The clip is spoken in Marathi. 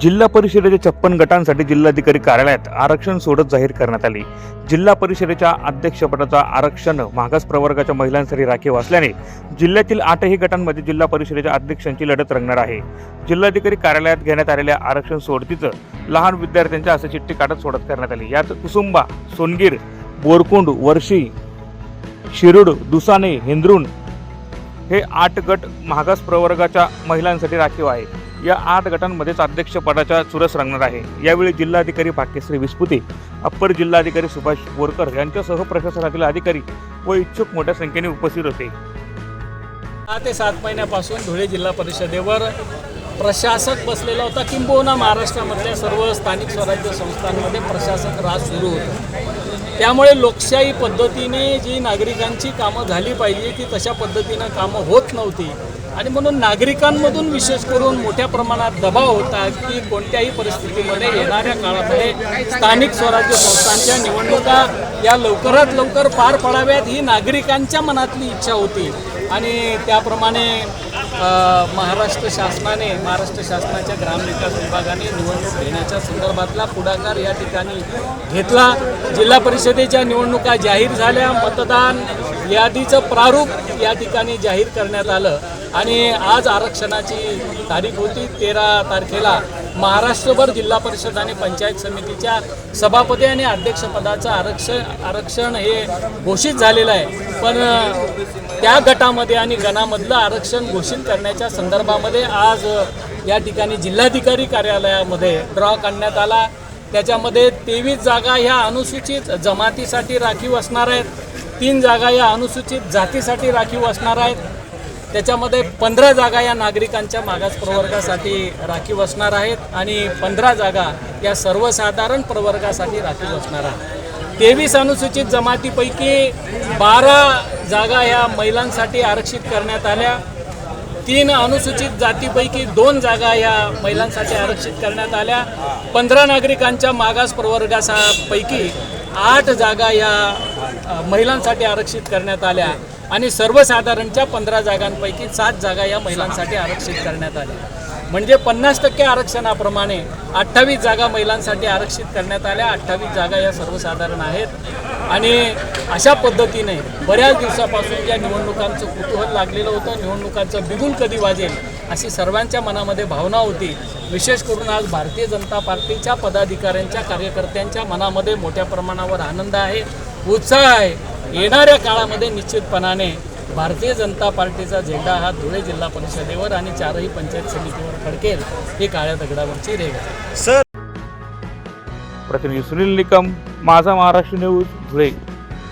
जिल्हा परिषदेच्या छप्पन गटांसाठी जिल्हाधिकारी कार्यालयात आरक्षण सोडत जाहीर करण्यात आली. जिल्हा परिषदेच्या अध्यक्षपदाचा आरक्षण मागास प्रवर्गाच्या महिलांसाठी राखीव असल्याने जिल्ह्यातील आठही गटांमध्ये जिल्हा परिषदेच्या अध्यक्षांची लढत रंगणार आहे. जिल्हाधिकारी कार्यालयात घेण्यात आलेल्या आरक्षण सोडतीचं लहान विद्यार्थ्यांच्या असं चिठ्ठी काढत सोडत करण्यात आली. यात कुसुंबा सोनगीर बोरकुंड वर्षी शिरूड दुसाने हेंद्रुण हे आठ गट मागास प्रवर्गाच्या महिलांसाठी राखीव आहे या आठ गटांमध्येच अध्यक्षपदाच्या चुरस रंगणार आहे. यावेळी जिल्हाधिकारी भाग्यश्री विस्पुते अप्पर जिल्हाधिकारी सुभाष बोरकर यांच्यासह प्रशासनातील अधिकारी व इच्छुक मोठ्या संख्येने उपस्थित होते. सहा ते सात महिन्यापासून धुळे जिल्हा परिषदेवर प्रशासक बसलेला होता किंबहुना महाराष्ट्रामधल्या सर्व स्थानिक स्वराज्य संस्थांमध्ये प्रशासक राज सुरू होता. त्यामुळे लोकशाही पद्धतीने जी नागरिकांची कामं झाली पाहिजे ती तशा पद्धतीनं कामं होत नव्हती. आणि म्हणून नागरिकांमधून विशेष करून मोठ्या प्रमाणात दबाव होता की कोणत्याही परिस्थितीमध्ये येणाऱ्या काळामध्ये स्थानिक स्वराज्य संस्थांच्या निवडणुका या लवकरात लवकर पार पडाव्यात ही नागरिकांच्या मनातली इच्छा होती. आणि त्याप्रमाणे महाराष्ट्र शासनाने महाराष्ट्र शासनाच्या ग्रामविकास विभागाने निवडणूक घेण्याच्या संदर्भातला पुढाकार या ठिकाणी घेतला. जिल्हा परिषदेच्या निवडणुका जाहीर झाल्या. मतदान यादीचं प्रारूप या ठिकाणी जाहीर करण्यात आलं. आणि आज आरक्षणाची तारीख होती तेरा तारखेला महाराष्ट्रभर जिल्हा परिषद आणि पंचायत समितीच्या सभापती आणि अध्यक्षपदाचं आरक्षण आरक्षण हे घोषित झालेलं आहे. पण त्या गटामध्ये आणि गणामधलं आरक्षण घोषित करण्याच्या संदर्भामध्ये आज या ठिकाणी जिल्हाधिकारी कार्यालयामध्ये ड्रॉ काढण्यात आला. त्याच्यामध्ये तेवीस जागा ह्या अनुसूचित जमातीसाठी राखीव असणार आहेत. तीन जागा या अनुसूचित जातीसाठी राखीव असणार आहेत. त्याच्यामध्ये पंधरा जागा या नागरिकांच्या मागास प्रवर्गासाठी राखीव असणार आहेत आणि पंधरा जागा या सर्वसाधारण प्रवर्गासाठी राखीव असणार आहेत. तेवीस अनुसूचित जमातीपैकी बारा जागा या महिलांसाठी आरक्षित करण्यात आल्या. तीन अनुसूचित जातीपैकी दोन जागा या महिलांसाठी आरक्षित करण्यात आल्या. पंधरा नागरिकांच्या मागास प्रवर्गापैकी आठ जागा या महिलांसाठी आरक्षित करण्यात आल्या. आणि सर्वसाधारणच्या पंधरा जागांपैकी सात जागा या महिलांसाठी आरक्षित करण्यात आल्या. म्हणजे पन्नास टक्के आरक्षणाप्रमाणे अठ्ठावीस जागा महिलांसाठी आरक्षित करण्यात आल्या. अठ्ठावीस जागा या सर्वसाधारण आहेत. आणि अशा पद्धतीने बऱ्याच दिवसापासून या निवडणुकांचं कुतूहल लागलेलं होतं निवडणुकांचं बिगुल कधी वाजेल अशी सर्वांच्या मनामध्ये भावना होती. विशेष करून आज भारतीय जनता पार्टीच्या पदाधिकाऱ्यांच्या कार्यकर्त्यांच्या मनामध्ये मोठ्या प्रमाणावर आनंद आहे. उत्साह आहे. येणाऱ्या काळामध्ये निश्चितपणाने भारतीय जनता पार्टीचा झेंडा हा धुळे जिल्हा परिषदेवर आणि चारही पंचायत समितीवर फडकेल ही काळ्या दगडावरची रेग आहे. प्रतिनिधी सुनील निकम माझा महाराष्ट्र न्यूज धुळे.